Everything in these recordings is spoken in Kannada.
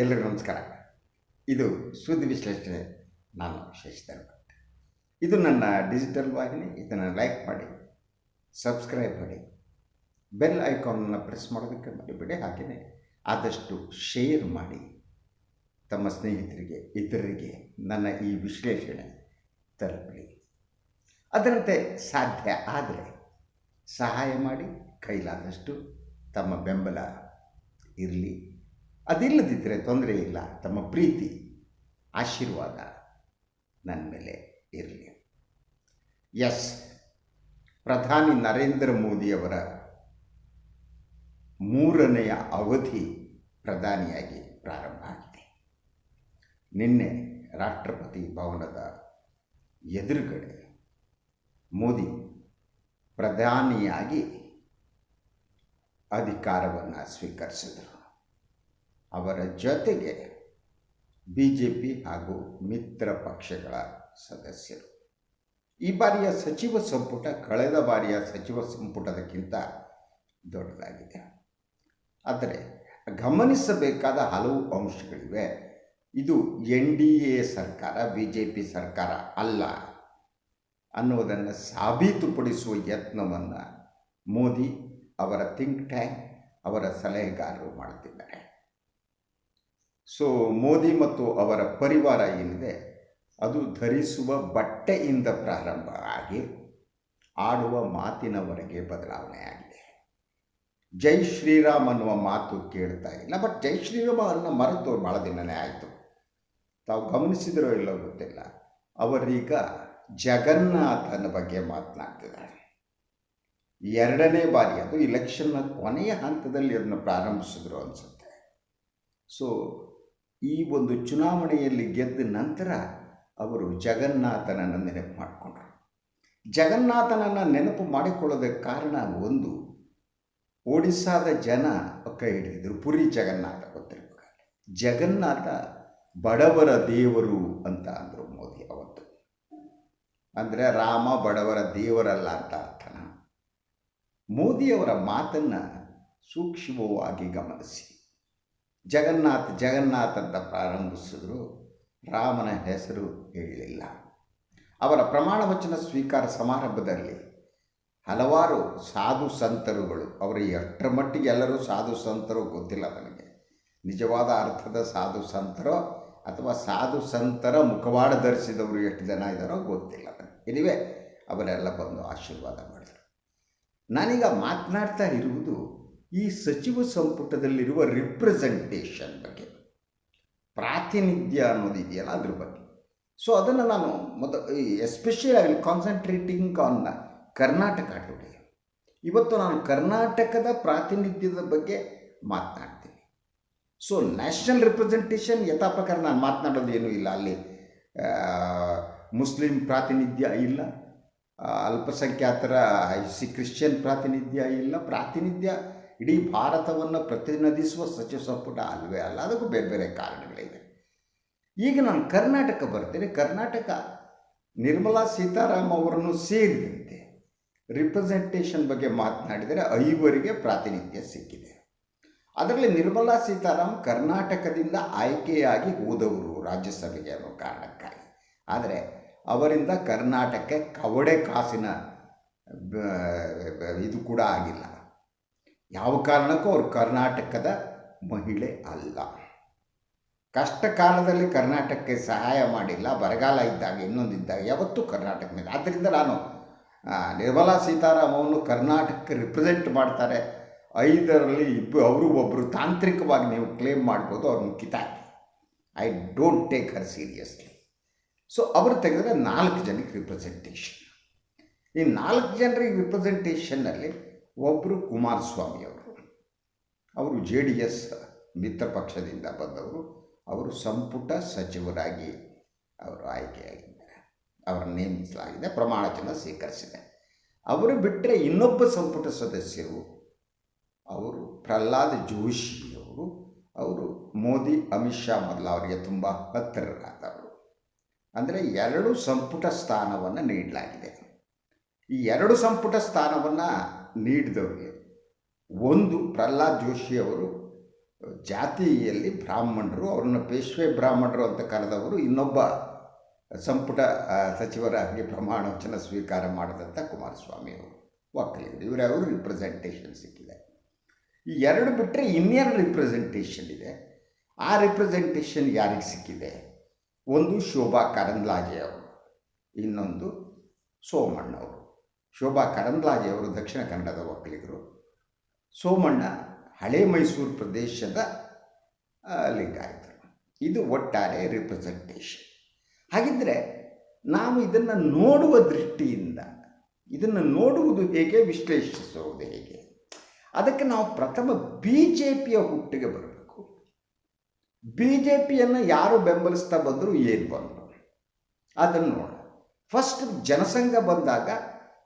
ಎಲ್ಲರಿಗೂ ನಮಸ್ಕಾರ. ಇದು ಸುದ್ದಿ ವಿಶ್ಲೇಷಣೆ. ನಾನು ಶಶಿಧರ್ ಇದು ನನ್ನ ಡಿಜಿಟಲ್ ವಾಹಿನಿ. ಇದನ್ನು ಲೈಕ್ ಮಾಡಿ ಸಬ್ಸ್ಕ್ರೈಬ್ ಮಾಡಿ ಬೆಲ್ ಐಕಾನನ್ನು ಪ್ರೆಸ್ ಮಾಡೋದಕ್ಕೆ ಮರಿಬೇಡಿ. ಹಾಗೆಯೇ ಆದಷ್ಟು ಶೇರ್ ಮಾಡಿ. ತಮ್ಮ ಸ್ನೇಹಿತರಿಗೆ, ಇತರರಿಗೆ ನನ್ನ ಈ ವಿಶ್ಲೇಷಣೆ ತಲುಪಲಿ. ಅದರಂತೆ ಸಾಧ್ಯ ಆದರೆ ಸಹಾಯ ಮಾಡಿ. ಕೈಲಾದಷ್ಟು ತಮ್ಮ ಬೆಂಬಲ ಇರಲಿ. ಅದಿಲ್ಲದಿದ್ದರೆ ತೊಂದರೆ ಇಲ್ಲ. ತಮ್ಮ ಪ್ರೀತಿ, ಆಶೀರ್ವಾದ ನನ್ನ ಮೇಲೆ ಇರಲಿ. ಎಸ್ ಪ್ರಧಾನಿ ನರೇಂದ್ರ ಮೋದಿಯವರ ಮೂರನೆಯ ಅವಧಿ ಪ್ರಧಾನಿಯಾಗಿ ಪ್ರಾರಂಭ ಆಗಿದೆ. ನಿನ್ನೆ ರಾಷ್ಟ್ರಪತಿ ಭವನದ ಎದುರುಗಡೆ ಮೋದಿ ಪ್ರಧಾನಿಯಾಗಿ ಅಧಿಕಾರವನ್ನು ಸ್ವೀಕರಿಸಿದರು. ಅವರ ಜೊತೆಗೆ ಬಿ ಜೆ ಪಿ ಹಾಗೂ ಮಿತ್ರ ಪಕ್ಷಗಳ ಸದಸ್ಯರು. ಈ ಬಾರಿಯ ಸಚಿವ ಸಂಪುಟ ಕಳೆದ ಬಾರಿಯ ಸಚಿವ ಸಂಪುಟದಕ್ಕಿಂತ ದೊಡ್ಡದಾಗಿದೆ. ಆದರೆ ಗಮನಿಸಬೇಕಾದ ಹಲವು ಅಂಶಗಳಿವೆ. ಇದು ಎನ್ ಡಿ ಎ ಸರ್ಕಾರ ಬಿ ಜೆ ಪಿ ಸರ್ಕಾರ ಅಲ್ಲ ಅನ್ನುವುದನ್ನು ಸಾಬೀತುಪಡಿಸುವ ಯತ್ನವನ್ನು ಮೋದಿ ಅವರ ಥಿಂಕ್ ಟ್ಯಾಂಕ್, ಅವರ ಸಲಹೆಗಾರರು ಮಾಡುತ್ತಿದ್ದಾರೆ. ಸೊ ಮೋದಿ ಮತ್ತು ಅವರ ಪರಿವಾರ ಏನಿದೆ, ಅದು ಧರಿಸುವ ಬಟ್ಟೆಯಿಂದ ಪ್ರಾರಂಭ ಆಗಿ ಆಡುವ ಮಾತಿನವರೆಗೆ ಬದಲಾವಣೆ ಆಗಿದೆ. ಜೈ ಶ್ರೀರಾಮ್ ಅನ್ನುವ ಮಾತು ಕೇಳ್ತಾ ಇಲ್ಲ ಬಟ್ ಜೈ ಶ್ರೀರಾಮ ಅನ್ನ ಮರೆತು ಭಾಳ ದಿನನೇ ಆಯಿತು. ತಾವು ಗಮನಿಸಿದರೋ ಇಲ್ಲೋ ಗೊತ್ತಿಲ್ಲ, ಅವರೀಗ ಜಗನ್ನಾಥನ ಬಗ್ಗೆ ಮಾತನಾಡ್ತಿದ್ದಾರೆ ಎರಡನೇ ಬಾರಿ ಅದು ಇಲೆಕ್ಷನ್ನ ಕೊನೆಯ ಹಂತದಲ್ಲಿ ಅದನ್ನು ಪ್ರಾರಂಭಿಸಿದ್ರು ಅನಿಸುತ್ತೆ. ಸೊ ಈ ಒಂದು ಚುನಾವಣೆಯಲ್ಲಿ ಗೆದ್ದ ನಂತರ ಅವರು ಜಗನ್ನಾಥನನ್ನು ನೆನಪು ಮಾಡಿಕೊಂಡರು. ಜಗನ್ನಾಥನನ್ನು ನೆನಪು ಮಾಡಿಕೊಳ್ಳೋದಕ್ಕೆ ಕಾರಣ ಒಂದು, ಒಡಿಸ್ಸಾದ ಜನ ಕೈ ಹಿಡಿದಿದ್ರು. ಪುರಿ ಜಗನ್ನಾಥ ಗೊತ್ತಿರಬೇಕಾದ್ರೆ. ಜಗನ್ನಾಥ ಬಡವರ ದೇವರು ಅಂತ ಅಂದರು ಮೋದಿ ಅವತ್ತು. ಅಂದರೆ ರಾಮ ಬಡವರ ದೇವರಲ್ಲ ಅಂತ ಅರ್ಥನ ಮೋದಿಯವರ ಮಾತನ್ನು ಸೂಕ್ಷ್ಮವಾಗಿ ಗಮನಿಸಿ. ಜಗನ್ನಾಥ್ ಜಗನ್ನಾಥ್ ಅಂತ ಪ್ರಾರಂಭಿಸಿದ್ರು, ರಾಮನ ಹೆಸರು ಹೇಳಲಿಲ್ಲ ಅವರ ಪ್ರಮಾಣ ವಚನ ಸ್ವೀಕಾರ ಸಮಾರಂಭದಲ್ಲಿ ಹಲವಾರು ಸಾಧು ಸಂತರುಗಳು, ಅವರು ಎಷ್ಟರ ಮಟ್ಟಿಗೆ ಎಲ್ಲರೂ ಸಾಧು ಸಂತರು ಗೊತ್ತಿಲ್ಲ ನನಗೆ ನಿಜವಾದ ಅರ್ಥದ ಸಾಧು ಸಂತರೋ ಅಥವಾ ಸಾಧು ಸಂತರ ಮುಖವಾಡ ಧರಿಸಿದವರು ಎಷ್ಟು ಜನ ಇದ್ದಾರೋ ಗೊತ್ತಿಲ್ಲ ನನಗೆ ಇಲ್ಲಿವೆ ಅವರೆಲ್ಲ ಬಂದು ಆಶೀರ್ವಾದ ಮಾಡಿದರು. ನಾನೀಗ ಮಾತನಾಡ್ತಾ ಇರುವುದು ಈ ಸಚಿವ ಸಂಪುಟದಲ್ಲಿರುವ ರಿಪ್ರೆಸೆಂಟೇಷನ್ ಬಗ್ಗೆ, ಪ್ರಾತಿನಿಧ್ಯ ಅನ್ನೋದು ಇದೆಯಲ್ಲ ಅದ್ರ ಬಗ್ಗೆ. ಸೊ ಅದನ್ನು ನಾನು ಮೊದ especially I concentrating on Karnataka today ಇವತ್ತು ನಾನು ಕರ್ನಾಟಕದ ಪ್ರಾತಿನಿಧ್ಯದ ಬಗ್ಗೆ ಮಾತನಾಡ್ತೀನಿ. ಸೊ ನ್ಯಾಷನಲ್ ರಿಪ್ರೆಸೆಂಟೇಷನ್ ಯಥಾ ಪ್ರಕಾರ ನಾನು ಮಾತನಾಡೋದು ಏನೂ ಇಲ್ಲ. ಅಲ್ಲಿ ಮುಸ್ಲಿಂ ಪ್ರಾತಿನಿಧ್ಯ ಇಲ್ಲ. ಅಲ್ಪಸಂಖ್ಯಾತರ ಸಿ, ಕ್ರಿಶ್ಚಿಯನ್ ಪ್ರಾತಿನಿಧ್ಯ ಇಲ್ಲ. ಪ್ರಾತಿನಿಧ್ಯ ಇಡೀ ಭಾರತವನ್ನು ಪ್ರತಿನಿಧಿಸುವ ಸಚಿವ ಸಂಪುಟ ಅಲ್ವೇ ಅಲ್ಲ, ಅದಕ್ಕೂ ಬೇರೆ ಬೇರೆ ಕಾರಣಗಳಿವೆ. ಈಗ ನಾನು ಕರ್ನಾಟಕ ಬರ್ತೇನೆ. ಕರ್ನಾಟಕ ನಿರ್ಮಲಾ ಸೀತಾರಾಮ್ ಅವರನ್ನು ಸೇರಿದಂತೆ ರಿಪ್ರೆಸೆಂಟೇಷನ್ ಬಗ್ಗೆ ಮಾತನಾಡಿದರೆ ಐವರಿಗೆ ಪ್ರಾತಿನಿಧ್ಯ ಸಿಕ್ಕಿದೆ. ಅದರಲ್ಲಿ ನಿರ್ಮಲಾ ಸೀತಾರಾಮ್ ಕರ್ನಾಟಕದಿಂದ ಆಯ್ಕೆಯಾಗಿ ಹೋದವರು ರಾಜ್ಯಸಭೆಗೆ ಅನ್ನೋ ಕಾರಣಕ್ಕಾಗಿ. ಆದರೆ ಅವರಿಂದ ಕರ್ನಾಟಕಕ್ಕೆ ಕವಡೆ ಕಾಸಿನ ಇದು ಕೂಡ ಆಗಿಲ್ಲ. ಯಾವ ಕಾರಣಕ್ಕೂ ಅವರು ಕರ್ನಾಟಕದ ಮಹಿಳೆ ಅಲ್ಲ. ಕಷ್ಟ ಕಾಲದಲ್ಲಿ ಕರ್ನಾಟಕಕ್ಕೆ ಸಹಾಯ ಮಾಡಿಲ್ಲ, ಬರಗಾಲ ಇದ್ದಾಗ ಇನ್ನೊಂದಿದ್ದಾಗ ಯಾವತ್ತೂ ಕರ್ನಾಟಕ ಮೇಲೆ. ಆದ್ದರಿಂದ ನಾನು ನಿರ್ಮಲಾ ಸೀತಾರಾಮವನ್ನು ಕರ್ನಾಟಕಕ್ಕೆ ರಿಪ್ರೆಸೆಂಟ್ ಮಾಡ್ತಾರೆ. ಐದರಲ್ಲಿ ಇಬ್ಬರು ಅವರು ಒಬ್ಬರು ತಾಂತ್ರಿಕವಾಗಿ ನೀವು ಕ್ಲೇಮ್ ಮಾಡ್ಬೋದು, ಅವ್ರನ್ನ ಕಿತಾಕಿ I don't take her seriously so ಅವರು ತೆಗೆದರೆ ನಾಲ್ಕು ಜನಕ್ಕೆ ರಿಪ್ರೆಸೆಂಟೇಷನ್ ಈ ನಾಲ್ಕು ಜನರಿಗೆ ರಿಪ್ರೆಸೆಂಟೇಷನ್ನಲ್ಲಿ ಒಬ್ಬರು ಕುಮಾರಸ್ವಾಮಿಯವರು ಅವರು. ಜೆ ಡಿ ಎಸ್ ಮಿತ್ರ ಪಕ್ಷದಿಂದ ಬಂದವರು. ಅವರು ಸಂಪುಟ ಸಚಿವರಾಗಿ ಅವರು ಆಯ್ಕೆಯಾಗಿದ್ದಾರೆ. ಅವರನ್ನು ನೇಮಿಸಲಾಗಿದೆ. ಪ್ರಮಾಣಚನ ಸ್ವೀಕರಿಸಿದೆ. ಅವರು ಬಿಟ್ಟರೆ ಇನ್ನೊಬ್ಬ ಸಂಪುಟ ಸದಸ್ಯರು ಅವರು ಪ್ರಹ್ಲಾದ್ ಜೋಶಿಯವರು ಅವರು ಮೋದಿ, ಅಮಿತ್ ಶಾ ಮೊದಲು ಅವರಿಗೆ ತುಂಬ ಹತ್ತಿರರಾದವರು. ಅಂದರೆ ಎರಡು ಸಂಪುಟ ಸ್ಥಾನವನ್ನು ನೀಡಲಾಗಿದೆ. ಈ ಎರಡು ಸಂಪುಟ ಸ್ಥಾನವನ್ನು ನೀಡಿದವರಿಗೆ. ಒಂದು ಪ್ರಹ್ಲಾದ್ ಜೋಶಿಯವರು ಜಾತಿಯಲ್ಲಿ ಬ್ರಾಹ್ಮಣರು, ಅವರನ್ನು ಪೇಶ್ವೆ ಬ್ರಾಹ್ಮಣರು ಅಂತ ಕರೆದವರು ಇನ್ನೊಬ್ಬ ಸಂಪುಟ ಸಚಿವರಾಗಿ ಪ್ರಮಾಣ ವಚನ ಸ್ವೀಕಾರ ಮಾಡಿದಂಥ ಕುಮಾರಸ್ವಾಮಿ ಅವರು, ಒಕ್ಕಲಿಗರು. ಇವರವರು ರಿಪ್ರೆಸೆಂಟೇಷನ್ ಸಿಕ್ಕಿದೆ. ಈ ಎರಡು ಬಿಟ್ಟರೆ ಇನ್ನೆರಡು ರಿಪ್ರೆಸೆಂಟೇಷನ್ ಇದೆ? ಆ ರಿಪ್ರೆಸೆಂಟೇಷನ್ ಯಾರಿಗೆ ಸಿಕ್ಕಿದೆ? ಒಂದು ಶೋಭಾ ಕರಂದ್ಲಾಜೆ ಅವರು, ಇನ್ನೊಂದು ಸೋಮಣ್ಣವರು. ಶೋಭಾ ಕರಂದ್ಲಾಜೆ ಅವರು ದಕ್ಷಿಣ ಕನ್ನಡದ ಒಕ್ಕಲಿಗರು. ಸೋಮಣ್ಣ ಹಳೆ ಮೈಸೂರು ಪ್ರದೇಶದ ಲಿಂಗಾಯತರು. ಇದು ಒಟ್ಟಾರೆ ರಿಪ್ರೆಸೆಂಟೇಷನ್ ಹಾಗಿದ್ದರೆ ನಾವು ಇದನ್ನು ನೋಡುವ ದೃಷ್ಟಿಯಿಂದ, ಇದನ್ನು ನೋಡುವುದು ಹೇಗೆ, ವಿಶ್ಲೇಷಿಸುವುದು ಹೇಗೆ? ಅದಕ್ಕೆ ನಾವು ಪ್ರಥಮ ಬಿ ಜೆ ಪಿಯ ಹುಟ್ಟಿಗೆ ಬರಬೇಕು. ಬಿ ಜೆ ಪಿಯನ್ನು ಯಾರು ಬೆಂಬಲಿಸ್ತಾ ಬಂದರೂ, ಏನು ಬಂದರು? ಅದನ್ನು ನೋಡೋಣ. ಫಸ್ಟ್ ಜನಸಂಘ ಬಂದಾಗ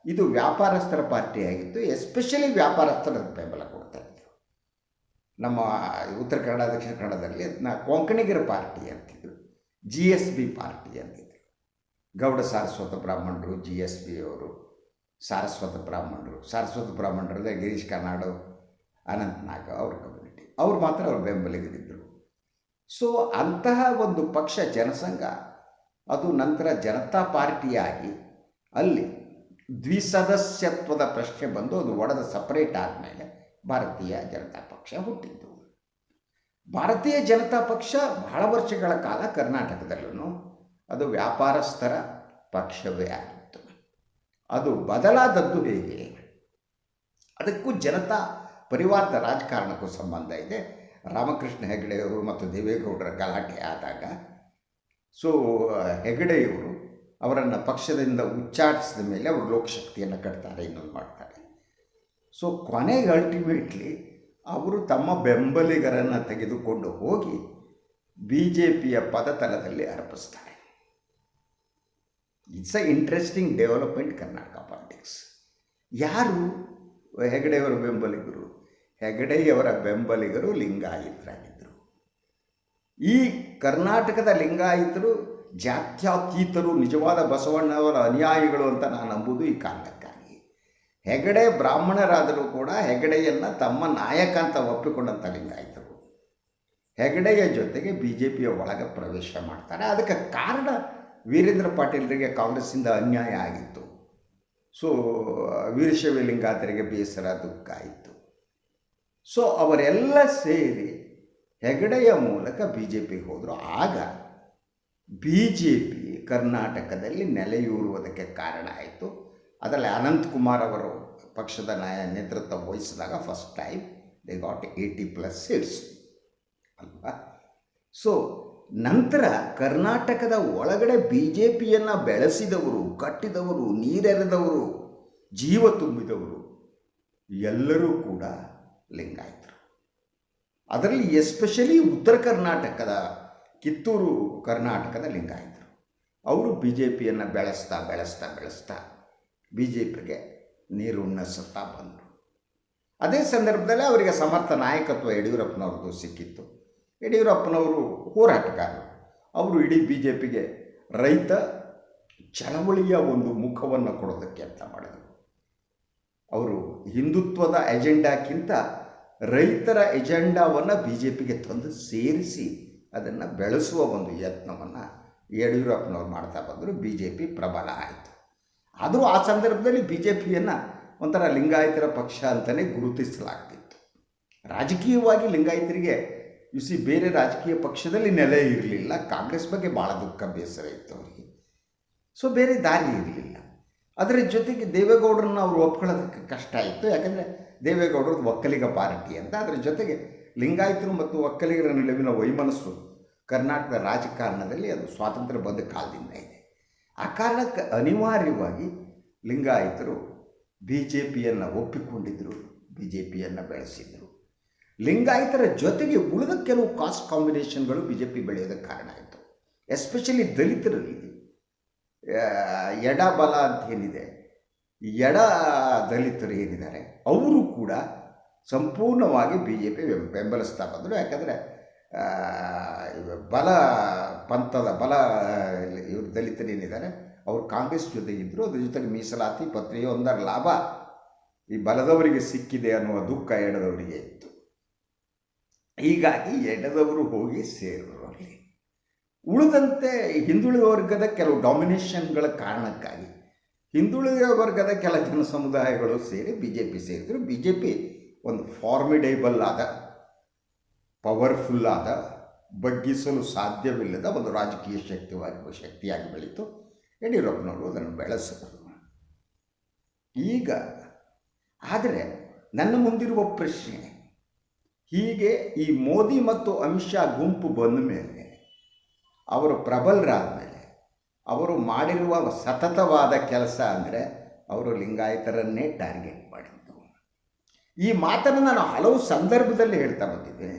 ಇದು ವ್ಯಾಪಾರಸ್ಥರ ಪಾರ್ಟಿ ಆಗಿತ್ತು ಎಸ್ಪೆಷಲಿ ವ್ಯಾಪಾರಸ್ಥರ ಬೆಂಬಲ ಕೊಡ್ತಾ ಇದ್ದರು ನಮ್ಮ ಉತ್ತರ ಕನ್ನಡ, ದಕ್ಷಿಣ ಕನ್ನಡದಲ್ಲಿ ಅದನ್ನ ಕೊಂಕಣಿಗರ ಪಾರ್ಟಿ ಅಂತಿದ್ರು ಜಿ ಎಸ್ ಬಿ ಪಾರ್ಟಿ ಅಂತಿದ್ರು. ಗೌಡ ಸಾರಸ್ವತ ಬ್ರಾಹ್ಮಣರು ಜಿ ಎಸ್ ಬಿ ಅವರು, ಸಾರಸ್ವತ ಬ್ರಾಹ್ಮಣರು, ಸಾರಸ್ವತ ಬ್ರಾಹ್ಮಣರಲ್ಲೇ ಗಿರೀಶ್ ಕಾರ್ನಾಡು, ಅನಂತನಾಗ್ ಅವ್ರ ಕಮ್ಯುನಿಟಿ ಅವ್ರು ಮಾತ್ರ ಅವ್ರ ಬೆಂಬಲಿಗರಿದ್ದರು ಸೊ ಅಂತಹ ಒಂದು ಪಕ್ಷ ಜನಸಂಘ, ಅದು ನಂತರ ಜನತಾ ಪಾರ್ಟಿಯಾಗಿ ಅಲ್ಲಿ ದ್ವಿಸದಸ್ಯತ್ವದ ಪ್ರಶ್ನೆ ಬಂದು ಅದು ಒಡೆದ ಸಪರೇಟ್ ಆದಮೇಲೆ ಭಾರತೀಯ ಜನತಾ ಪಕ್ಷ ಹುಟ್ಟಿದ್ದು. ಭಾರತೀಯ ಜನತಾ ಪಕ್ಷ ಬಹಳ ವರ್ಷಗಳ ಕಾಲ ಕರ್ನಾಟಕದಲ್ಲೂ ಅದು ವ್ಯಾಪಾರಸ್ಥರ ಪಕ್ಷವೇ ಆಗಿತ್ತು. ಅದು ಬದಲಾದದ್ದು ಹೇಗೆ? ಅದಕ್ಕೂ ಜನತಾ ಪರಿವಾರದ ರಾಜಕಾರಣಕ್ಕೂ ಸಂಬಂಧ ಇದೆ. ರಾಮಕೃಷ್ಣ ಹೆಗಡೆಯವರು ಮತ್ತು ದೇವೇಗೌಡರ ಗಲಾಟೆ ಆದಾಗ, ಸೊ, ಹೆಗಡೆಯವರು ಅವರನ್ನು ಪಕ್ಷದಿಂದ ಉಚ್ಚಾಟಿಸಿದ ಮೇಲೆ ಅವರು ಲೋಕಶಕ್ತಿಯನ್ನು ಕಟ್ತಾರೆ, ಇನ್ನೊಂದು ಮಾಡ್ತಾರೆ. ಸೊ ಕೊನೆಗೆ ಅಲ್ಟಿಮೇಟ್ಲಿ ಅವರು ತಮ್ಮ ಬೆಂಬಲಿಗರನ್ನು ತೆಗೆದುಕೊಂಡು ಹೋಗಿ ಬಿ ಜೆ ಪಿಯ ಪದತಲದಲ್ಲಿ ಅರ್ಪಿಸ್ತಾರೆ. It's a interesting development Karnataka politics ಯಾರು ಹೆಗಡೆಯವರ ಬೆಂಬಲಿಗರು? ಹೆಗಡೆಯವರ ಬೆಂಬಲಿಗರು ಲಿಂಗಾಯತರಾಗಿದ್ದರು. ಈ ಕರ್ನಾಟಕದ ಲಿಂಗಾಯತರು ಜಾತ್ಯತೀತರು ನಿಜವಾದ ಬಸವಣ್ಣವರ ಅನುಯಾಯಿಗಳು ಅಂತ ನಾನು ನಂಬುದು ಈ ಕಾರಣಕ್ಕಾಗಿ. ಹೆಗಡೆ ಬ್ರಾಹ್ಮಣರಾದರೂ ಕೂಡ ಹೆಗಡೆಯನ್ನು ತಮ್ಮ ನಾಯಕ ಅಂತ ಒಪ್ಪಿಕೊಂಡಂಥ ಲಿಂಗಾಯಿತರು. ಹೆಗಡೆಯ ಜೊತೆಗೆ ಬಿ ಜೆ ಪಿಯ ಒಳಗೆ ಪ್ರವೇಶ ಮಾಡ್ತಾರೆ. ಅದಕ್ಕೆ ಕಾರಣ ವೀರೇಂದ್ರ ಪಾಟೀಲರಿಗೆ ಕಾಂಗ್ರೆಸ್ಸಿಂದ ಅನ್ಯಾಯ ಆಗಿತ್ತು. ಸೊ ವೀರಶೈವ ಲಿಂಗಾಯತರಿಗೆ ಬೇಸರ, ದುಃಖ ಆಯಿತು ಸೊ ಅವರೆಲ್ಲ ಸೇರಿ ಹೆಗಡೆಯ ಮೂಲಕ ಬಿ ಜೆ ಪಿಗೆ ಹೋದರು. ಆಗ ಬಿ ಜೆ ಪಿ ಕರ್ನಾಟಕದಲ್ಲಿ ನೆಲೆಯೂರುವುದಕ್ಕೆ ಕಾರಣ ಆಯಿತು. ಅದರಲ್ಲಿ ಅನಂತಕುಮಾರ್ ಅವರು ಪಕ್ಷದ ನಾಯ ನೇತೃತ್ವ ವಹಿಸಿದಾಗ first time they got eighty plus seats ಅಲ್ವಾ? ಸೊ ನಂತರ ಕರ್ನಾಟಕದ ಒಳಗಡೆ ಬಿ ಜೆ ಪಿಯನ್ನು ಬೆಳೆಸಿದವರು, ಕಟ್ಟಿದವರು, ನೀರೆರೆದವರು, ಜೀವ ತುಂಬಿದವರು ಎಲ್ಲರೂ ಕೂಡ ಲಿಂಗಾಯತರು. ಅದರಲ್ಲಿ ಎಸ್ಪೆಷಲಿ ಉತ್ತರ ಕರ್ನಾಟಕದ ಕಿತ್ತೂರು ಕರ್ನಾಟಕದ ಲಿಂಗಾಯತರು. ಅವರು ಬಿ ಜೆ ಪಿಯನ್ನು ಬೆಳೆಸ್ತಾ ಬೆಳೆಸ್ತಾ ಬೆಳೆಸ್ತಾ ಬಿ ಜೆ ಪಿಗೆ ನೀರು ಉಣ್ಣಿಸುತ್ತಾ ಬಂದರು. ಅದೇ ಸಂದರ್ಭದಲ್ಲಿ ಅವರಿಗೆ ಸಮರ್ಥ ನಾಯಕತ್ವ ಯಡಿಯೂರಪ್ಪನವ್ರದ್ದು ಸಿಕ್ಕಿತ್ತು. ಯಡಿಯೂರಪ್ಪನವರು ಹೋರಾಟಗಾರರು. ಅವರು ಇಡೀ ಬಿ ಜೆ ಪಿಗೆ ರೈತ ಚಳವಳಿಯ ಒಂದು ಮುಖವನ್ನು ಕೊಡೋದಕ್ಕೆ ಅಂತ ಮಾಡಿದರು. ಅವರು ಹಿಂದುತ್ವದ ಎಜೆಂಡಾಕ್ಕಿಂತ ರೈತರ ಎಜೆಂಡಾವನ್ನು ಬಿ ಜೆ ಪಿಗೆ ತಂದು ಸೇರಿಸಿ ಅದನ್ನು ಬೆಳೆಸುವ ಒಂದು ಯತ್ನವನ್ನು ಯಡಿಯೂರಪ್ಪನವ್ರು ಮಾಡ್ತಾ ಬಂದರು ಬಿ ಜೆ ಪಿ ಪ್ರಬಲ ಆಯಿತು. ಆದರೂ ಆ ಸಂದರ್ಭದಲ್ಲಿ ಬಿ ಜೆ ಪಿಯನ್ನು ಒಂಥರ ಲಿಂಗಾಯತರ ಪಕ್ಷ ಅಂತಲೇ ಗುರುತಿಸಲಾಗ್ತಿತ್ತು. ರಾಜಕೀಯವಾಗಿ ಲಿಂಗಾಯತರಿಗೆ ಸಿ ಬೇರೆ ರಾಜಕೀಯ ಪಕ್ಷದಲ್ಲಿ ನೆಲೆ ಇರಲಿಲ್ಲ, ಕಾಂಗ್ರೆಸ್ ಬಗ್ಗೆ ಭಾಳ ದುಃಖ, ಬೇಸರ ಇತ್ತು ಅವರಿಗೆ. ಸೊ ಬೇರೆ ದಾರಿ ಇರಲಿಲ್ಲ. ಅದರ ಜೊತೆಗೆ ದೇವೇಗೌಡರನ್ನು ಅವರು ಒಪ್ಕೊಳ್ಳೋದಕ್ಕೆ ಕಷ್ಟ ಇತ್ತು. ಯಾಕಂದರೆ ದೇವೇಗೌಡರದ್ದು ಒಕ್ಕಲಿಗ ಪಾರ್ಟಿ ಅಂತ, ಅದರ ಜೊತೆಗೆ ಲಿಂಗಾಯತರು ಮತ್ತು ಒಕ್ಕಲಿಗರ ನಡುವಿನ ವೈಮನಸ್ಸು ಕರ್ನಾಟಕದ ರಾಜಕಾರಣದಲ್ಲಿ ಅದು ಸ್ವಾತಂತ್ರ್ಯ ಬಂದ ಕಾಲದಿಂದ ಇದೆ. ಆ ಕಾರಣಕ್ಕೆ ಅನಿವಾರ್ಯವಾಗಿ ಲಿಂಗಾಯತರು ಬಿ ಜೆ ಪಿಯನ್ನು ಒಪ್ಪಿಕೊಂಡಿದ್ದರು ಬಿ ಜೆ ಪಿಯನ್ನು ಬೆಳೆಸಿದರು. ಲಿಂಗಾಯತರ ಜೊತೆಗೆ ಉಳಿದ ಕೆಲವು ಕಾಸ್ಟ್ ಕಾಂಬಿನೇಷನ್ಗಳು ಬಿ ಜೆ ಪಿ ಬೆಳೆಯೋದಕ್ಕೆ ಕಾರಣ ಆಯಿತು. ಎಸ್ಪೆಷಲಿ ದಲಿತರಲ್ಲಿ ಎಡ ಎಡಬಲ ಅಂತ ಏನಿದೆ, ಎಡ ದಲಿತರು ಏನಿದ್ದಾರೆ, ಅವರು ಕೂಡ ಸಂಪೂರ್ಣವಾಗಿ ಬಿ ಜೆ ಪಿ ಬೆಂಬಲಿಸ್ತಾ ಬಂದರು ಯಾಕಂದರೆ ಬಲ ಪಂಥದ, ಬಲ ಇವರು ದಲಿತರೇನಿದ್ದಾರೆ, ಅವರು ಕಾಂಗ್ರೆಸ್ ಜೊತೆಗಿದ್ದರು ಅದ್ರ ಜೊತೆಗೆ ಮೀಸಲಾತಿ ಪ್ರತಿಯೊಂದರ ಲಾಭ ಈ ಬಲದವರಿಗೆ ಸಿಕ್ಕಿದೆ ಅನ್ನುವ ದುಃಖ ಎಡದವರಿಗೆ ಇತ್ತು. ಹೀಗಾಗಿ ಎಡದವರು ಹೋಗಿ ಸೇರಿದ್ರು ಅಲ್ಲಿ. ಉಳಿದಂತೆ ಹಿಂದುಳಿದ ವರ್ಗದ ಕೆಲವು ಡಾಮಿನೇಷನ್ಗಳ ಕಾರಣಕ್ಕಾಗಿ ಹಿಂದುಳಿದ ವರ್ಗದ ಕೆಲ ಜನ ಸಮುದಾಯಗಳು ಸೇರಿ ಬಿ ಜೆ ಪಿ ಸೇರಿದರು. ಬಿ ಜೆ ಪಿ ಒಂದು ಫಾರ್ಮಿಡೇಬಲ್ ಆದ ಪವರ್ಫುಲ್ ಆದ, ಬಗ್ಗಿಸಲು ಸಾಧ್ಯವಿಲ್ಲದ ಒಂದು ರಾಜಕೀಯ ಶಕ್ತಿವಾಗಿ ಶಕ್ತಿಯಾಗಿ ಬೆಳೀತು. ಯಡಿಯೂರಪ್ಪನವರು ಅದನ್ನು ಬೆಳೆಸಿದರು. ಈಗ, ಆದರೆ ನನ್ನ ಮುಂದಿರುವ ಪ್ರಶ್ನೆ, ಹೀಗೆ ಈ ಮೋದಿ ಮತ್ತು ಅಮಿತ್ ಗುಂಪು ಬಂದ ಮೇಲೆ, ಅವರು ಪ್ರಬಲರಾದ ಮೇಲೆ, ಅವರು ಮಾಡಿರುವ ಸತತವಾದ ಕೆಲಸ ಅಂದರೆ ಅವರು ಲಿಂಗಾಯತರನ್ನೇ ಟಾರ್ಗೆಟ್ ಮಾಡಿದ್ದು ಈ ಮಾತನ್ನು ನಾನು ಹಲವು ಸಂದರ್ಭದಲ್ಲಿ ಹೇಳ್ತಾ ಬಂದಿದ್ದೇನೆ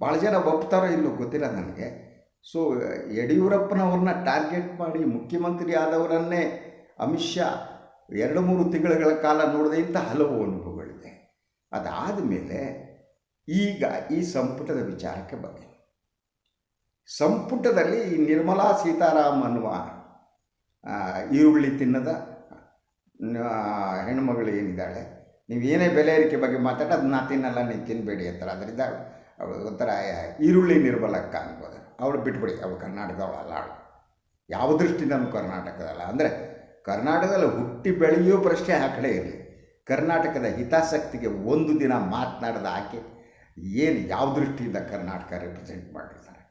ಭಾಳ ಜನ ಒಪ್ತಾರೋ ಇಲ್ಲೋ ಗೊತ್ತಿಲ್ಲ ನನಗೆ. ಸೊ ಯಡಿಯೂರಪ್ಪನವ್ರನ್ನ ಟಾರ್ಗೆಟ್ ಮಾಡಿ ಮುಖ್ಯಮಂತ್ರಿ ಆದವರನ್ನೇ ಅಮಿತ್ ಶಾ ಎರಡು ಮೂರು ತಿಂಗಳ ಕಾಲ ನೋಡಿದೆ ಇಂಥ ಹಲವು ಅನುಭವಗಳಿದೆ. ಅದಾದ ಮೇಲೆ ಈಗ ಈ ಸಂಪುಟದ ವಿಚಾರಕ್ಕೆ ಬಂದೆ ಸಂಪುಟದಲ್ಲಿ ಈ ನಿರ್ಮಲಾ ಸೀತಾರಾಮ್ ಅನ್ನುವ ಈರುಳ್ಳಿ ತಿನ್ನದ ಹೆಣ್ಮಗಳು ಏನಿದ್ದಾಳೆ? ನೀವು ಏನೇ ಬೆಲೆ ಏರಿಕೆ ಬಗ್ಗೆ ಮಾತಾಡಿ ಅದು ನಾ ತಿನ್ನಲ್ಲ ನೀವು ತಿನ್ನಬೇಡಿ ಅಂತಾರೆ ಅದರಿಂದ ಒಂಥರ ಈರುಳ್ಳಿ ನಿರ್ಬಲಕ್ಕ ಅನ್ಬೋದು. ಅವಳು ಬಿಟ್ಬಿಡಿ ಅವಳು ಕರ್ನಾಟಕದವಳಲ್ಲ ಅವಳು ಯಾವ ನಮ್ಮ ಕರ್ನಾಟಕದಲ್ಲ. ಅಂದರೆ ಕರ್ನಾಟಕದಲ್ಲಿ ಹುಟ್ಟಿ ಬೆಳೆಯೋ ಪ್ರಶ್ನೆ ಆ ಕಡೆ ಇರಲಿ. ಕರ್ನಾಟಕದ ಹಿತಾಸಕ್ತಿಗೆ ಒಂದು ದಿನ ಮಾತನಾಡದ ಆಕೆ ಏನು ಯಾವ ದೃಷ್ಟಿಯಿಂದ ಕರ್ನಾಟಕ ರೆಪ್ರೆಸೆಂಟ್ ಮಾಡಿರ್ತಾರೆ?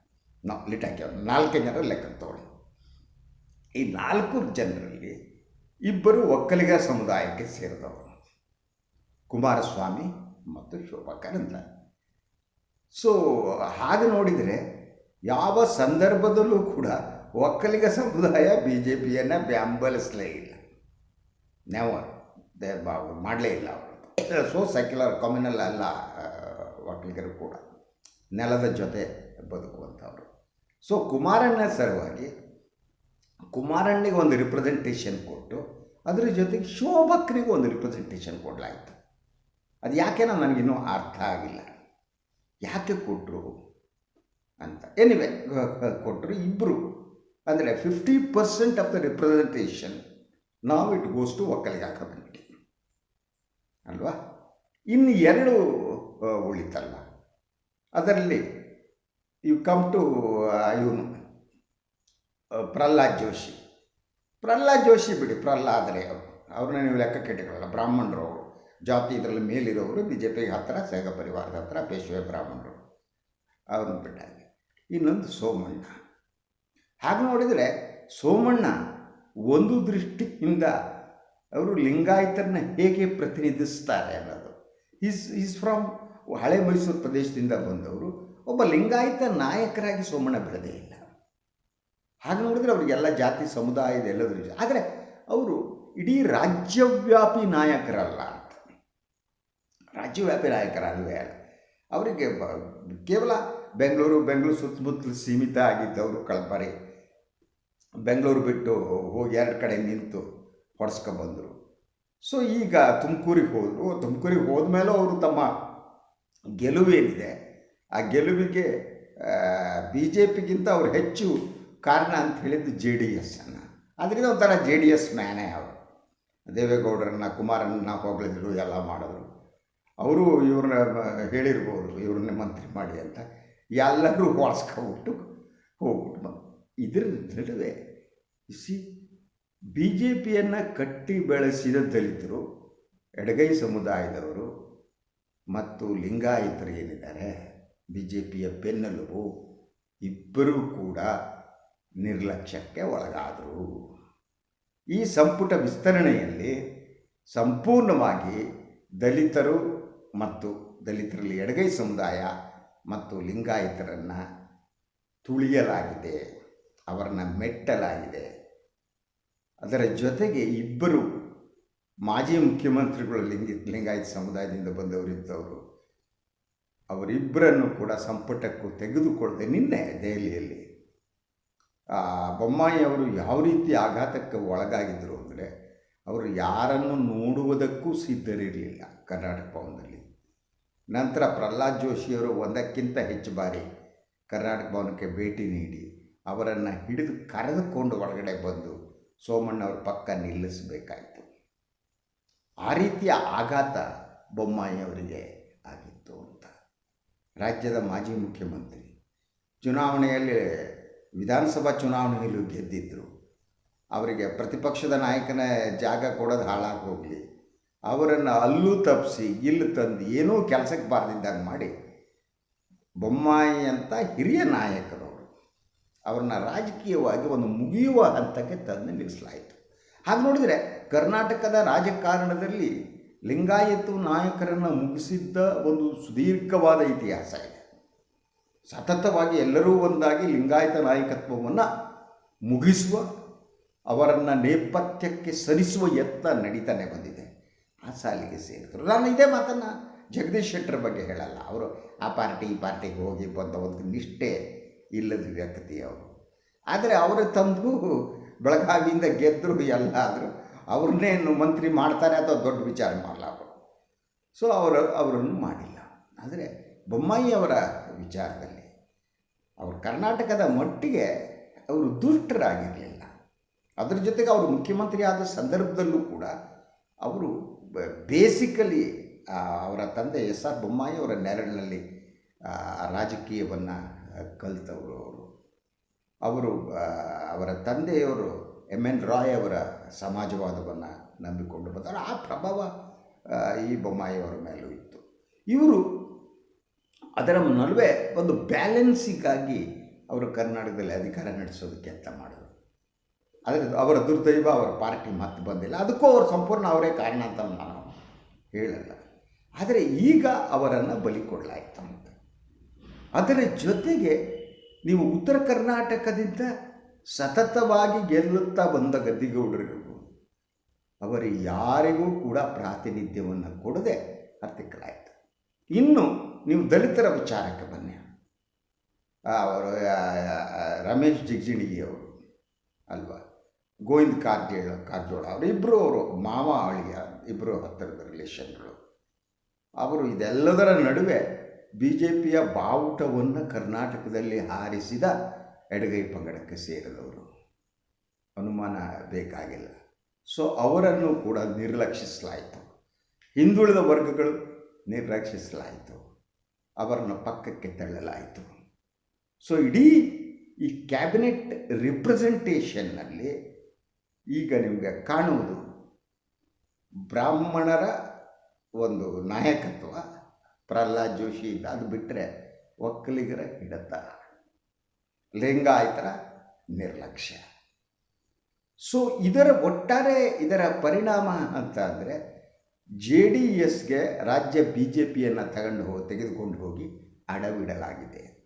ನಾವು ಲಿಟಾಕಿ ನಾಲ್ಕೇ ಜನರ ಲೆಕ್ಕ ತಗೊಳ್ಳಿ. ಈ ನಾಲ್ಕು ಜನರಲ್ಲಿ ಇಬ್ಬರು ಒಕ್ಕಲಿಗ ಸಮುದಾಯಕ್ಕೆ ಸೇರಿದವರು. ಕುಮಾರಸ್ವಾಮಿ ಮತ್ತು ಶೋಭಾ ಕರಂದ್ಲಾಜೆ ಸೊ ಹಾಗೆ ನೋಡಿದರೆ ಯಾವ ಸಂದರ್ಭದಲ್ಲೂ ಕೂಡ ಒಕ್ಕಲಿಗ ಸಮುದಾಯ ಬಿ ಜೆ ಪಿಯನ್ನು ಬೆಂಬಲಿಸಲೇ ಇಲ್ಲ ನೆವರ್ ಮಾಡಲೇ ಇಲ್ಲ ಅವರು. ಸೊ ಸೆಕ್ಯುಲರ್ ಕಮ್ಯುನಲ್ ಅಲ್ಲ ಒಕ್ಕಲಿಗರು ಕೂಡ ನೆಲದ ಜೊತೆ ಬದುಕುವಂಥವ್ರು. ಸೊ ಕುಮಾರಣ್ಣ ಸಲುವಾಗಿ ಕುಮಾರಣ್ಣಿಗೆ ಒಂದು ರಿಪ್ರೆಸೆಂಟೇಷನ್ ಕೊಟ್ಟು, ಅದರ ಜೊತೆಗೆ ಶೋಭಕ್ರಿಗೂ ಒಂದು ರಿಪ್ರೆಸೆಂಟೇಷನ್ ಕೊಡಲಾಯಿತು. ಅದು ಯಾಕೆನೋ ನನಗಿನ್ನೂ ಅರ್ಥ ಆಗಿಲ್ಲ. ಯಾಕೆ ಕೊಟ್ಟರು ಅಂತ. ಎನಿವೆ ಕೊಟ್ಟರು ಇಬ್ಬರು ಅಂದರೆ fifty percent of the representation ನಾವು it goes to Vokkaliga community ಅಲ್ವಾ? ಇನ್ನು ಎರಡು ಉಳಿತಲ್ಲ ಅದರಲ್ಲಿ ಯು ಕಮ್ ಟು ಇವನು ಪ್ರಹ್ಲಾದ್ ಜೋಶಿ. ಪ್ರಹ್ಲಾದ್ ಜೋಶಿ ಬಿಡಿ ಪ್ರಹ್ಲಾದರೆ ಅವರು. ಅವ್ರನ್ನ ನೀವು ಲೆಕ್ಕಕ್ಕೆ ಇಟ್ಟುಕೊಳ್ಳಲ್ಲ ಬ್ರಾಹ್ಮಣರು ಅವರು. ಜಾತಿ ಇದರಲ್ಲಿ ಮೇಲಿರೋರು ಬಿ ಜೆ ಪಿಗೆ ಹತ್ತಿರ ಸೇಗ ಪರಿವಾರದ ಹತ್ತಿರ ಪೇಶ್ವೆ ಬ್ರಾಹ್ಮಣರು. ಅವ್ರನ್ನ ಬಿಟ್ಟಾಗಿ ಇನ್ನೊಂದು ಸೋಮಣ್ಣ. ಹಾಗೆ ನೋಡಿದರೆ ಸೋಮಣ್ಣ ಒಂದು ದೃಷ್ಟಿಯಿಂದ ಅವರು ಲಿಂಗಾಯತರನ್ನ ಹೇಗೆ ಪ್ರತಿನಿಧಿಸ್ತಾರೆ ಅನ್ನೋದು. ಈಸ್ ಈಸ್ ಫ್ರಮ್ ಹಳೆ ಮೈಸೂರು ಪ್ರದೇಶದಿಂದ ಬಂದವರು. ಒಬ್ಬ ಲಿಂಗಾಯತ ನಾಯಕರಾಗಿ ಸೋಮಣ್ಣ ಬೆಳೆದೇ ಇಲ್ಲ. ಹಾಗೆ ನೋಡಿದರೆ ಅವರಿಗೆಲ್ಲ ಜಾತಿ ಸಮುದಾಯದ ಎಲ್ಲದರ ಆದರೆ ಅವರು ಇಡೀ ರಾಜ್ಯವ್ಯಾಪಿ ನಾಯಕರಲ್ಲ. ಅಂತ ರಾಜ್ಯವ್ಯಾಪಿ ನಾಯಕರಲ್ವೇ ಅಲ್ಲ. ಅವರಿಗೆ ಕೇವಲ ಬೆಂಗಳೂರು ಬೆಂಗಳೂರು ಸುತ್ತಮುತ್ತಲು ಸೀಮಿತ ಆಗಿದ್ದವರು ಕಳಪರಿ. ಬೆಂಗಳೂರು ಬಿಟ್ಟು ಹೋಗಿ ಎರಡು ಕಡೆ ನಿಂತು ಹೊಡೆಸ್ಕೊಬಂದರು ಸೊ ಈಗ ತುಮಕೂರಿಗೆ ಹೋದರು. ತುಮಕೂರಿಗೆ ಹೋದ್ಮೇಲೂ ಅವರು ತಮ್ಮ ಗೆಲುವೇನಿದೆ ಆ ಗೆಲುವಿಗೆ ಬಿ ಜೆ ಪಿಗಿಂತ ಅವರು ಹೆಚ್ಚು ಕಾರಣ ಅಂತ ಹೇಳಿದ್ದು ಜೆ ಡಿ ಎಸ್ಸನ್ನು ಅದರಿಂದ ಒಂಥರ ಜೆ ಡಿ ಎಸ್ ಮ್ಯಾನೇ ಅವರು. ದೇವೇಗೌಡರನ್ನ ಕುಮಾರನ್ನ ಹೊಗಳಿದ್ರು, ಎಲ್ಲ ಮಾಡಿದ್ರು. ಅವರು ಇವ್ರನ್ನ ಹೇಳಿರ್ಬೋದು, ಇವ್ರನ್ನ ಮಂತ್ರಿ ಮಾಡಿ ಅಂತ. ಎಲ್ಲರೂ ಹೊಡ್ಸ್ಕೊಬಿಟ್ಟು ಹೋಗ್ಬಿಟ್ಟು ಬಂದು ಇದರ ನಡುವೆ ಸಿ ಬಿ ಜೆ ಪಿಯನ್ನು ಕಟ್ಟಿ ಬೆಳೆಸಿದ ದಲಿತರು, ಎಡಗೈ ಸಮುದಾಯದವರು ಮತ್ತು ಲಿಂಗಾಯತರು ಏನಿದ್ದಾರೆ ಬಿ ಜೆ ಪಿಯ ಬೆನ್ನೆಲುಬು ಇಬ್ಬರೂ ಕೂಡ ನಿರ್ಲಕ್ಷ್ಯಕ್ಕೆ ಒಳಗಾದರು. ಈ ಸಂಪುಟ ವಿಸ್ತರಣೆಯಲ್ಲಿ ಸಂಪೂರ್ಣವಾಗಿ ದಲಿತರು ಮತ್ತು ದಲಿತರಲ್ಲಿ ಎಡಗೈ ಸಮುದಾಯ ಮತ್ತು ಲಿಂಗಾಯತರನ್ನು ತುಳಿಯಲಾಗಿದೆ, ಅವರನ್ನು ಮೆಟ್ಟಲಾಗಿದೆ. ಅದರ ಜೊತೆಗೆ ಇಬ್ಬರು ಮಾಜಿ ಮುಖ್ಯಮಂತ್ರಿಗಳು ಲಿಂಗಿ, ಲಿಂಗಾಯತ ಸಮುದಾಯದಿಂದ ಬಂದವರಿದ್ದವರು ಅವರಿಬ್ಬರನ್ನು ಕೂಡ ಸಂಪುಟಕ್ಕೂ ತೆಗೆದುಕೊಳ್ಳದೆ ನಿನ್ನೆ ದೆಹಲಿಯಲ್ಲಿ. ಬೊಮ್ಮಾಯಿ ಅವರು ಯಾವ ರೀತಿ ಆಘಾತಕ್ಕೆ ಒಳಗಾಗಿದ್ದರು ಅಂದರೆ, ಅವರು ಯಾರನ್ನು ನೋಡುವುದಕ್ಕೂ ಸಿದ್ಧರಿರಲಿಲ್ಲ ಕರ್ನಾಟಕ ಭವನದಲ್ಲಿ. ನಂತರ ಪ್ರಹ್ಲಾದ್ ಜೋಶಿಯವರು ಒಂದಕ್ಕಿಂತ ಹೆಚ್ಚು ಬಾರಿ ಕರ್ನಾಟಕ ಭವನಕ್ಕೆ ಭೇಟಿ ನೀಡಿ ಅವರನ್ನು ಹಿಡಿದು ಕರೆದುಕೊಂಡು ಒಳಗಡೆ ಬಂದು ಸೋಮಣ್ಣವ್ರ ಪಕ್ಕ ನಿಲ್ಲಿಸಬೇಕಾಯಿತು. ಆ ರೀತಿಯ ಆಘಾತ ಬೊಮ್ಮಾಯಿ ಅವರಿಗೆ ಆಗಿತ್ತು ಅಂತ. ರಾಜ್ಯದ ಮಾಜಿ ಮುಖ್ಯಮಂತ್ರಿ ಚುನಾವಣೆಯಲ್ಲಿ ವಿಧಾನಸಭಾ ಚುನಾವಣೆಯಲ್ಲೂ ಗೆದ್ದಿದ್ದರು ಅವರಿಗೆ ಪ್ರತಿಪಕ್ಷದ ನಾಯಕನ ಜಾಗ ಕೊಡೋದು ಹಾಳಾಗಿ ಹೋಗಲಿ ಅವರನ್ನು ಅಲ್ಲೂ ತಪ್ಪಿಸಿ, ಇಲ್ಲಿ ತಂದು ಏನೂ ಕೆಲಸಕ್ಕೆ ಬಾರದಿದ್ದಾಗ ಮಾಡಿ, ಬೊಮ್ಮಾಯಿ ಅಂತ ಹಿರಿಯ ನಾಯಕರವರು ಅವ್ರನ್ನ ರಾಜಕೀಯವಾಗಿ ಒಂದು ಮುಗಿಯುವ ಹಂತಕ್ಕೆ ತಂದು ನಿಲ್ಲಿಸಲಾಯಿತು. ಹಾಗೆ ನೋಡಿದರೆ ಕರ್ನಾಟಕದ ರಾಜಕಾರಣದಲ್ಲಿ ಲಿಂಗಾಯತ ನಾಯಕರನ್ನು ಮುಗಿಸಿದ್ದ ಒಂದು ಸುದೀರ್ಘವಾದ ಇತಿಹಾಸ ಇದೆ. ಸತತವಾಗಿ ಎಲ್ಲರೂ ಒಂದಾಗಿ ಲಿಂಗಾಯತ ನಾಯಕತ್ವವನ್ನು ಮುಗಿಸುವ, ಅವರನ್ನು ನೇಪಥ್ಯಕ್ಕೆ ಸರಿಸುವ ಯತ್ನ ನಡೀತಾನೆ ಬಂದಿದೆ. ಆ ಸಾಲಿಗೆ ಸೇರಿದ್ರು ನಾನು ಇದೇ ಮಾತನ್ನು ಜಗದೀಶ್ ಶೆಟ್ಟರ್ ಬಗ್ಗೆ ಹೇಳಲ್ಲ. ಅವರು ಆ ಪಾರ್ಟಿ, ಈ ಪಾರ್ಟಿಗೆ ಹೋಗಿ ಬಂದ ಒಂದು ನಿಷ್ಠೆ ಇಲ್ಲದ ವ್ಯಕ್ತಿ ಅವರು. ಆದರೆ ಅವರು ತಂದು ಬೆಳಗಾವಿಯಿಂದ ಗೆದ್ದರು ಎಲ್ಲ ಆದರೂ ಅವ್ರನ್ನೇನು ಮಂತ್ರಿ ಮಾಡ್ತಾರೆ ಅಥವಾ ದೊಡ್ಡ ವಿಚಾರ ಮಾಡಲ್ಲ ಅವರು. ಸೊ ಅವರು, ಅವರನ್ನು ಮಾಡಿಲ್ಲ. ಆದರೆ ಬೊಮ್ಮಾಯಿ ಅವರ ವಿಚಾರದಲ್ಲಿ ಅವರು ಕರ್ನಾಟಕದ ಮಟ್ಟಿಗೆ ಅವರು ದುಷ್ಟರಾಗಿರಲಿಲ್ಲ. ಅದರ ಜೊತೆಗೆ ಅವರು ಮುಖ್ಯಮಂತ್ರಿ ಆದ ಸಂದರ್ಭದಲ್ಲೂ ಕೂಡ ಅವರು ಬೇಸಿಕಲಿ ಅವರ ತಂದೆ ಎಸ್ ಆರ್ ಬೊಮ್ಮಾಯಿ ಅವರ ನೆರಳಿನಲ್ಲಿ ರಾಜಕೀಯವನ್ನು ಕಲಿತವರು ಅವರು. ಅವರು ಅವರ ತಂದೆಯವರು ಎಂ ಎನ್ ರಾಯ್ ಅವರ ಸಮಾಜವಾದವನ್ನು ನಂಬಿಕೊಂಡು ಬಂದರು ಆ ಪ್ರಭಾವ ಈ ಬೊಮ್ಮಾಯಿಯವರ ಮೇಲೂ ಇತ್ತು. ಇವರು ಅದರ ನಡುವೆ ಒಂದು ಬ್ಯಾಲೆನ್ಸಿಗಾಗಿ ಅವರು ಕರ್ನಾಟಕದಲ್ಲಿ ಅಧಿಕಾರ ನಡೆಸೋದಕ್ಕೆ ಅಂತ ಮಾಡಿದ್ರು. ಆದರೆ ಅವರ ದುರ್ದೈವ, ಅವರ ಪಾರ್ಟಿ ಮತ್ತೆ ಬಂದಿಲ್ಲ. ಅದಕ್ಕೂ ಅವರು ಸಂಪೂರ್ಣ ಅವರೇ ಕಾರಣ ಅಂತ ನಾನು ಹೇಳಲ್ಲ. ಆದರೆ ಈಗ ಅವರನ್ನು ಬಲಿ ಕೊಡಲಾಯಿತು ಅಂತ ಅದರ ಜೊತೆಗೆ ನೀವು ಉತ್ತರ ಕರ್ನಾಟಕದಿಂದ ಸತತವಾಗಿ ಗೆಲ್ಲುತ್ತಾ ಬಂದ ಗದ್ದಿಗೌಡರಿಗೂ ಅವರು ಯಾರಿಗೂ ಕೂಡ ಪ್ರಾತಿನಿಧ್ಯವನ್ನು ಕೊಡದೆ ಹತ್ತಿಕ್ಕಲಾಯಿತು ಇನ್ನು ನೀವು ದಲಿತರ ವಿಚಾರಕ್ಕೆ ಬನ್ನಿ. ಅವರು ರಮೇಶ್ ಜಿಗ್ಜಿಣಿಗಿಯವರು ಅವರು, ಅಲ್ವಾ? ಗೋವಿಂದ ಕಾರಜೋಳ, ಕಾರ್ಜೋಳ ಅವರು ಇಬ್ಬರು ಅವರು, ಮಾವ, ಅಳಿಯ ಇಬ್ಬರು ಹತ್ತಿರದ ರಿಲೇಷನ್ಗಳು ಅವರು ಇದೆಲ್ಲದರ ನಡುವೆ ಬಿ ಜೆ ಪಿಯ ಬಾವುಟವನ್ನು ಕರ್ನಾಟಕದಲ್ಲಿ ಹಾರಿಸಿದ ಎಡಗೈ ಪಂಗಡಕ್ಕೆ ಸೇರಿದವರು. ಅನುಮಾನ ಬೇಕಾಗಿಲ್ಲ. ಸೊ ಅವರನ್ನು ಕೂಡ ನಿರ್ಲಕ್ಷಿಸಲಾಯಿತು. ಹಿಂದುಳಿದ ವರ್ಗಗಳು ನಿರ್ಲಕ್ಷಿಸಲಾಯಿತು. ಅವರನ್ನು ಪಕ್ಕಕ್ಕೆ ತಳ್ಳಲಾಯಿತು. ಸೊ ಇಡೀ ಈ ಕ್ಯಾಬಿನೆಟ್ ರಿಪ್ರೆಸೆಂಟೇಷನ್ನಲ್ಲಿ ಈಗ ನಿಮಗೆ ಕಾಣುವುದು ಬ್ರಾಹ್ಮಣರ ಒಂದು ನಾಯಕತ್ವ. ಪ್ರಹ್ಲಾದ್ ಜೋಶಿ ಅದು ಬಿಟ್ಟರೆ ಒಕ್ಕಲಿಗರ ಹಿಡತ. ಲಿಂಗಾಯತರ ನಿರ್ಲಕ್ಷ್ಯ. ಸೊ ಇದರ ಒಟ್ಟಾರೆ ಇದರ ಪರಿಣಾಮ ಅಂತ ಅಂದರೆ ಜೆ ಡಿ ಎಸ್ಗೆ ರಾಜ್ಯ ಬಿ ಜೆ ಪಿಯನ್ನು ತಗೊಂಡು ಹೋಗಿ ತೆಗೆದುಕೊಂಡು ಹೋಗಿ ಅಡವಿಡಲಾಗಿದೆ.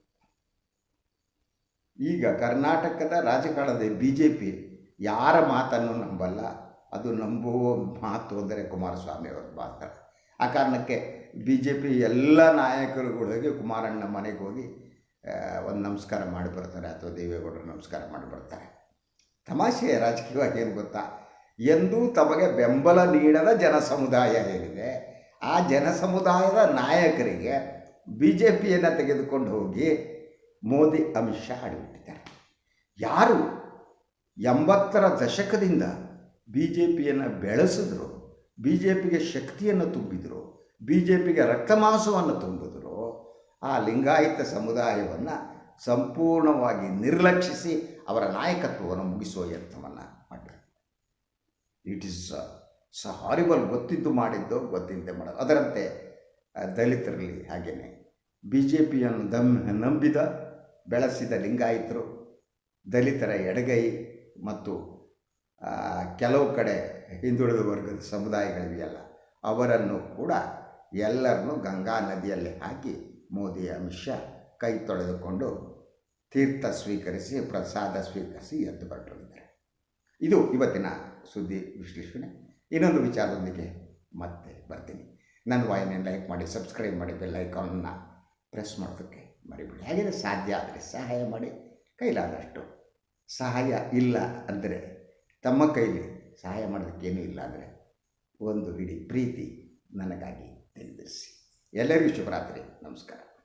ಈಗ ಕರ್ನಾಟಕದ ರಾಜಕಾರಣದ ಬಿ ಜೆ ಪಿ ಯಾರ ಮಾತನ್ನು ನಂಬಲ್ಲ. ಅದು ನಂಬುವ ಮಾತು ಅಂದರೆ ಕುಮಾರಸ್ವಾಮಿ ಅವ್ರ ಮಾತ್ರ ಆ ಕಾರಣಕ್ಕೆ ಬಿ ಜೆ ಪಿ ಎಲ್ಲ ನಾಯಕರುಗಳಿಗೆ ಕುಮಾರಣ್ಣ ಮನೆಗೆ ಹೋಗಿ ಒಂದು ನಮಸ್ಕಾರ ಮಾಡಿ ಬರ್ತಾರೆ ಅಥವಾ ದೇವೇಗೌಡರು ನಮಸ್ಕಾರ ಮಾಡಿ ಬರ್ತಾರೆ. ತಮಾಷೆ ರಾಜಕೀಯವಾಗಿ ಏನು ಗೊತ್ತಾ? ಎಂದೂ ತಮಗೆ ಬೆಂಬಲ ನೀಡದ ಜನ ಸಮುದಾಯ ಏನಿದೆ, ಆ ಜನ ಸಮುದಾಯದ ನಾಯಕರಿಗೆ ಬಿ ಜೆ ಪಿಯನ್ನು ತೆಗೆದುಕೊಂಡು ಹೋಗಿ ಮೋದಿ, ಅಮಿತ್ ಶಾ ಆಡಿಬಿಟ್ಟಿದ್ದಾರೆ ಯಾರು? ಎಂಬತ್ತರ ದಶಕದಿಂದ ಬಿ ಜೆ ಪಿಯನ್ನು ಬೆಳೆಸಿದ್ರು ಬಿ ಜೆ ಪಿಗೆ ಶಕ್ತಿಯನ್ನು ತುಂಬಿದರು ಬಿ ಜೆ ಪಿಗೆ ರಕ್ತಮಾಂಸವನ್ನು ತುಂಬಿದ್ರು, ಆ ಲಿಂಗಾಯತ ಸಮುದಾಯವನ್ನು ಸಂಪೂರ್ಣವಾಗಿ ನಿರ್ಲಕ್ಷಿಸಿ ಅವರ ನಾಯಕತ್ವವನ್ನು ಮುಗಿಸುವ ಯತ್ನವನ್ನು ಮಾಡಿದೆ ಇಟ್ ಈಸ್ ಸ ಹಾರಿಬಲ್ ಗೊತ್ತಿದ್ದು ಮಾಡಿದ್ದು ಗೊತ್ತಿದ್ದೆ ಮಾಡೋದು. ಅದರಂತೆ ದಲಿತರಲ್ಲಿ ಹಾಗೆಯೇ ಬಿ ಜೆ ಪಿಯನ್ನು ದಮ್, ನಂಬಿದ, ಬೆಳೆಸಿದ ಲಿಂಗಾಯಿತರು, ದಲಿತರ ಎಡಗೈ ಮತ್ತು ಕೆಲವು ಕಡೆ ಹಿಂದುಳಿದ ವರ್ಗದ ಸಮುದಾಯಗಳಿವೆಯಲ್ಲ, ಅವರನ್ನು ಕೂಡ ಎಲ್ಲರನ್ನೂ ಗಂಗಾ ನದಿಯಲ್ಲಿ ಹಾಕಿ ಮೋದಿ ಅಮಿತ್ ಶಾ ಕೈ ತೊಳೆದುಕೊಂಡು ತೀರ್ಥ ಸ್ವೀಕರಿಸಿ, ಪ್ರಸಾದ ಸ್ವೀಕರಿಸಿ ಎದ್ದು ಹೊರಟಿದ್ದಾರೆ ಇದು ಇವತ್ತಿನ ಸುದ್ದಿ ವಿಶ್ಲೇಷಣೆ. ಇನ್ನೊಂದು ವಿಚಾರದೊಂದಿಗೆ ಮತ್ತೆ ಬರ್ತೀನಿ. ನನ್ನ ವಾಯಿನ ಲೈಕ್ ಮಾಡಿ, ಸಬ್ಸ್ಕ್ರೈಬ್ ಮಾಡಿ, ಬೆಲ್ ಐಕಾನನ್ನು ಪ್ರೆಸ್ ಮಾಡೋದಕ್ಕೆ ಮರಿಬೇಡಿ. ಹಾಗೆಯೇ ಸಾಧ್ಯ ಆದರೆ ಸಹಾಯ ಮಾಡಿ, ಕೈಲಾದಷ್ಟು ಸಹಾಯ ಇಲ್ಲ ಅಂದರೆ ತಮ್ಮ ಕೈಲಿ ಸಹಾಯ ಮಾಡೋದಕ್ಕೇನೂ ಇಲ್ಲ ಅಂದರೆ ಒಂದು ಹಿಡಿ ಪ್ರೀತಿ ನನಗಾಗಿ ತಿಳಿದಿರಿಸಿ ಎಲ್ಲರಿಗೂ ಶುಭರಾತ್ರಿ. ನಮಸ್ಕಾರ.